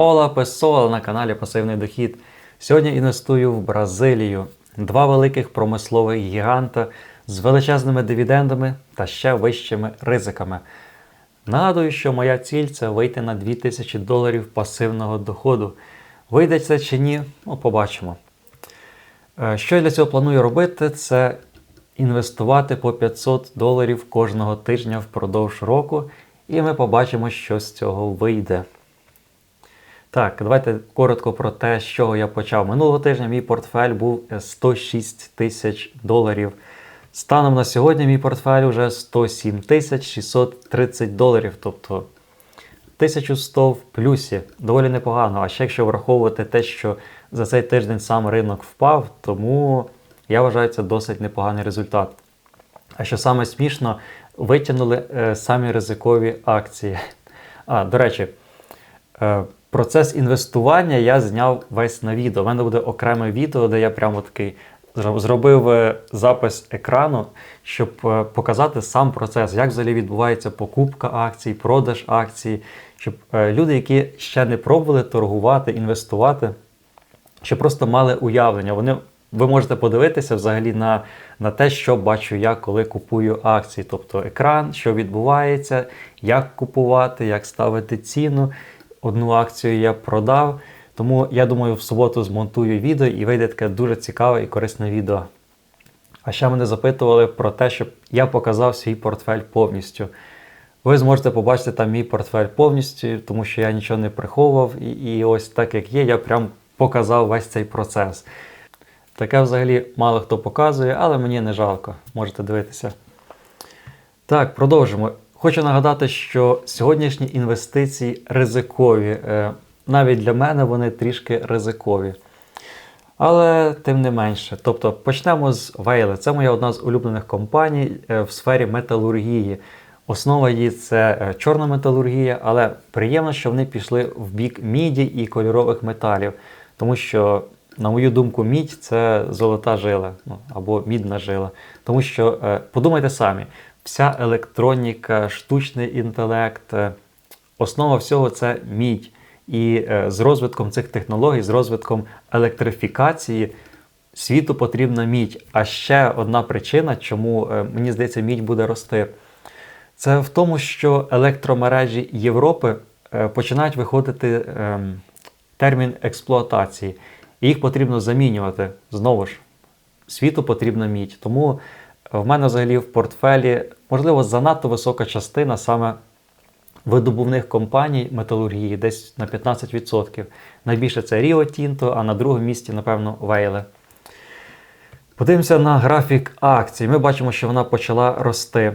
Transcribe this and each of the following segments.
Ола Песола на каналі Пасивний Дохід. Сьогодні інвестую в Бразилію. Два великих промислових гіганта з величезними дивідендами та ще вищими ризиками. Нагадую, що моя ціль це вийти на 2000 доларів пасивного доходу. Вийде це чи ні, ну, побачимо. Е, Що я для цього планую робити, це інвестувати по 500 доларів кожного тижня впродовж року, і ми побачимо, що з цього вийде. Так, давайте коротко про те, з чого я почав. Минулого тижня мій портфель був е, 106 тисяч доларів. Станом на сьогодні мій портфель вже 107 тисяч 630 доларів, тобто 1100 в плюсі. Доволі непогано. А ще якщо враховувати те, що за цей тиждень сам ринок впав, тому я вважаю це досить непоганий результат. А що саме смішно, витягнули е, самі ризикові акції. А, до речі, е, процес інвестування я зняв весь на відео. У мене буде окреме відео, де я прямо такий зробив е, запис екрану, щоб е, показати сам процес, як взагалі відбувається покупка акцій, продаж акцій, щоб е, люди, які ще не пробували торгувати, інвестувати, щоб просто мали уявлення. Вони, ви можете подивитися взагалі на, на те, що бачу я, коли купую акції. Тобто екран, що відбувається, як купувати, як ставити ціну. Одну акцію я продав. Тому я думаю, в суботу змонтую відео і вийде таке дуже цікаве і корисне відео. А ще мене запитували про те, щоб я показав свій портфель повністю. Ви зможете побачити там мій портфель повністю, тому що я нічого не приховував. І, і ось так як є, я прям показав весь цей процес. Таке взагалі мало хто показує, але мені не жалко. Можете дивитися. Так, продовжимо. Хочу нагадати, що сьогоднішні інвестиції ризикові. Е, Навіть для мене вони трішки ризикові. Але тим не менше. Тобто почнемо з Вейле. Це моя одна з улюблених компаній е, в сфері металургії. Основа її це е, чорна металургія, але приємно, що вони пішли в бік міді і кольорових металів. Тому що, на мою думку, мідь це золота жила ну, або мідна жила. Тому що подумайте самі, вся електроніка, штучний інтелект, е, основа всього це мідь. І е, з розвитком цих технологій, з розвитком електрифікації світу потрібна мідь. А ще одна причина, чому е, мені здається, мідь буде рости, це в тому, що електромережі Європи починають виходити ем, термін експлуатації. І їх потрібно замінювати. Знову ж, світу потрібна мідь. Тому в мене взагалі в портфелі, можливо, занадто висока частина саме видобувних компаній металургії, десь на 15%. Найбільше це Rio Tinto, а на другому місці, напевно, Вейле. Подивимося на графік акцій. Ми бачимо, що вона почала рости.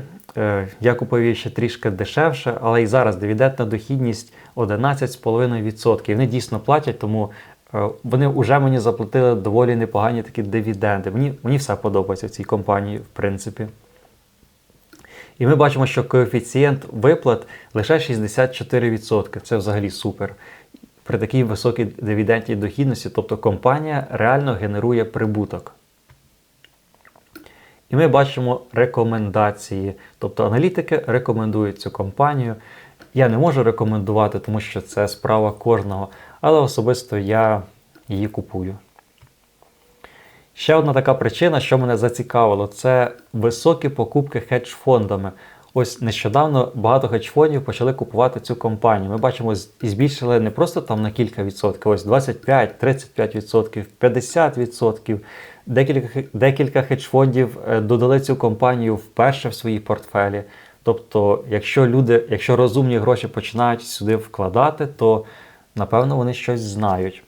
Я купив її ще трішки дешевше, але і зараз дивідендна дохідність 11,5%. Вони дійсно платять, тому вони вже мені заплатили доволі непогані такі дивіденди. Мені, мені все подобається в цій компанії, в принципі. І ми бачимо, що коефіцієнт виплат лише 64%. Це взагалі супер. При такій високій дивідендній дохідності, тобто компанія реально генерує прибуток. І ми бачимо рекомендації. Тобто аналітики рекомендують цю компанію. Я не можу рекомендувати, тому що це справа кожного, але особисто я її купую. Ще одна така причина, що мене зацікавило, це високі покупки хедж-фондами. Ось нещодавно багато хедж-фондів почали купувати цю компанію. Ми бачимо, і збільшили не просто там на кілька відсотків, ось 25, 35 відсотків, 50 відсотків. Декілька, декілька хедж-фондів е, додали цю компанію вперше в свої портфелі. Тобто, якщо люди, якщо розумні гроші починають сюди вкладати, то напевно вони щось знають.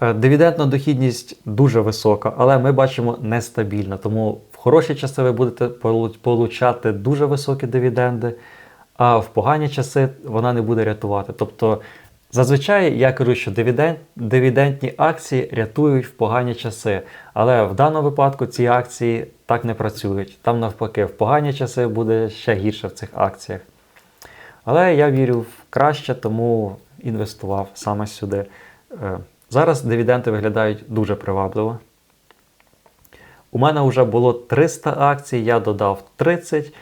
Е, Дивідендна дохідність дуже висока, але ми бачимо нестабільна. Тому в хороші часи ви будете получати дуже високі дивіденди, а в погані часи вона не буде рятувати. Тобто, зазвичай я кажу, що дивіденд, дивідендні акції рятують в погані часи. Але в даному випадку ці акції так не працюють. Там навпаки, в погані часи буде ще гірше в цих акціях. Але я вірю в краще, тому інвестував саме сюди. Е, Зараз дивіденди виглядають дуже привабливо. У мене вже було 300 акцій, я додав 30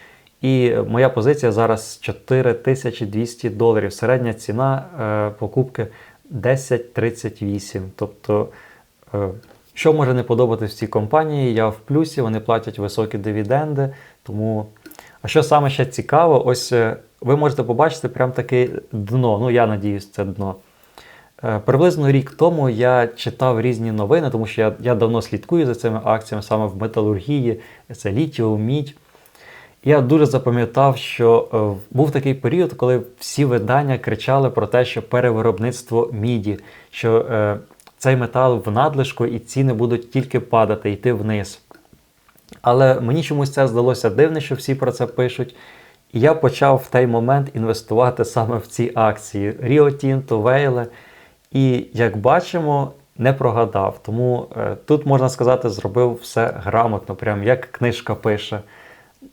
І моя позиція зараз 4200 доларів. Середня ціна е, покупки 10,38. Тобто, е, що може не подобатись в цій компанії? Я в плюсі, вони платять високі дивіденди. Тому, а що саме ще цікаво, ось е, ви можете побачити прям таке дно. Ну, я надіюсь, це дно. Е, Приблизно рік тому я читав різні новини, тому що я, я давно слідкую за цими акціями саме в металургії, це літіум, мідь. Я дуже запам'ятав, що е, був такий період, коли всі видання кричали про те, що перевиробництво міді, що е, цей метал в надлишку і ціни будуть тільки падати, йти вниз. Але мені чомусь це здалося дивне, що всі про це пишуть. І я почав в той момент інвестувати саме в ці акції Rio Tinto, Вейле. І як бачимо, не прогадав. Тому е, тут можна сказати, зробив все грамотно, прям як книжка пише.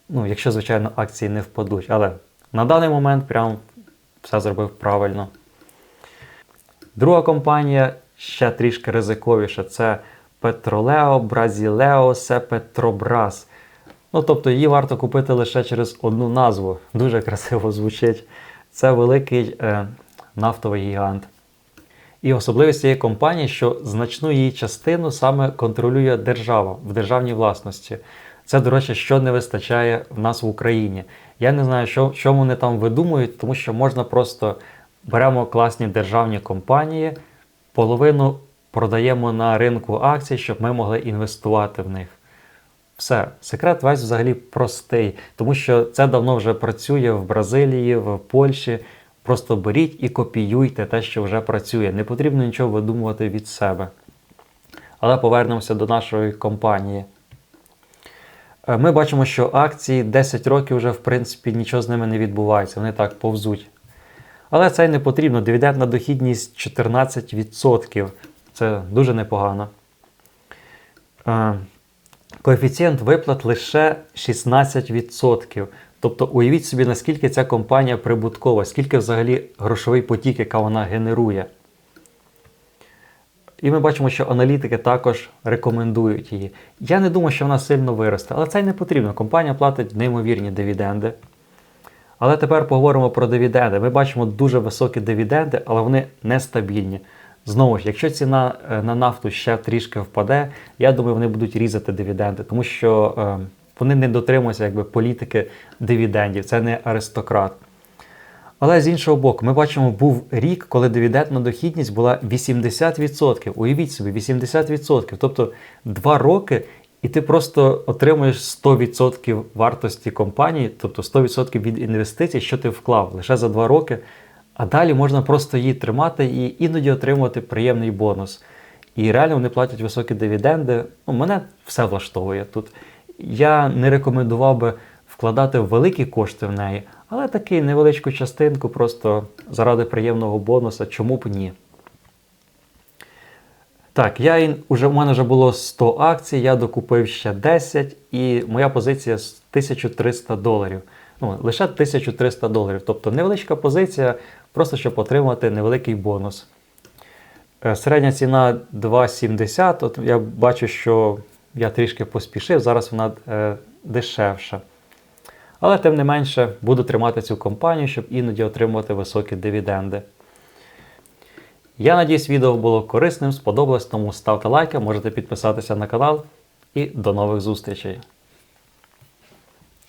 Ну, якщо, звичайно, акції не впадуть. Але на даний момент прям все зробив правильно. Друга компанія ще трішки ризиковіша. Це Brasileo Se Petrobras. Ну, тобто її варто купити лише через одну назву. Дуже красиво звучить. Це великий е, нафтовий гігант. І особливість цієї компанії, що значну її частину саме контролює держава в державній власності. Це, до речі, що не вистачає в нас в Україні. Я не знаю, що, що вони там видумують, тому що можна просто беремо класні державні компанії, половину продаємо на ринку акцій, щоб ми могли інвестувати в них. Все, секрет весь взагалі простий, тому що це давно вже працює в Бразилії, в Польщі. Просто беріть і копіюйте те, що вже працює. Не потрібно нічого видумувати від себе. Але повернемося до нашої компанії. Е, Ми бачимо, що акції 10 років вже, в принципі, нічого з ними не відбувається, вони так повзуть. Але це й не потрібно. Дивідендна дохідність 14%. Це дуже непогано. Е, Коефіцієнт виплат лише 16%. Тобто уявіть собі, наскільки ця компанія прибуткова, скільки взагалі грошовий потік, яка вона генерує. І ми бачимо, що аналітики також рекомендують її. Я не думаю, що вона сильно виросте, але це й не потрібно. Компанія платить неймовірні дивіденди. Але тепер поговоримо про дивіденди. Ми бачимо дуже високі дивіденди, але вони нестабільні. Знову ж, якщо ціна е, на нафту ще трішки впаде, я думаю, вони будуть різати дивіденди, тому що е, вони не дотримуються якби, політики дивідендів, це не аристократ. Але з іншого боку, ми бачимо, був рік, коли дивідендна дохідність була 80%. Уявіть собі, 80%. Тобто 2 роки, і ти просто отримуєш 100% вартості компанії, тобто 100% від інвестицій, що ти вклав лише за 2 роки. А далі можна просто її тримати і іноді отримувати приємний бонус. І реально вони платять високі дивіденди. Ну, мене все влаштовує тут. Я не рекомендував би вкладати великі кошти в неї, але таку невеличку частинку просто заради приємного бонуса, чому б ні. Так, я уже, у мене вже було 100 акцій, я докупив ще 10, і моя позиція з 1300 доларів. Ну, лише 1300 доларів. Тобто невеличка позиція, просто щоб отримати невеликий бонус. Е, Середня ціна 2,70. От я бачу, що я трішки поспішив, зараз вона е, дешевша. Але тим не менше буду тримати цю компанію, щоб іноді отримувати високі дивіденди. Я надіюсь, відео було корисним, сподобалось, тому ставте лайки, можете підписатися на канал і до нових зустрічей.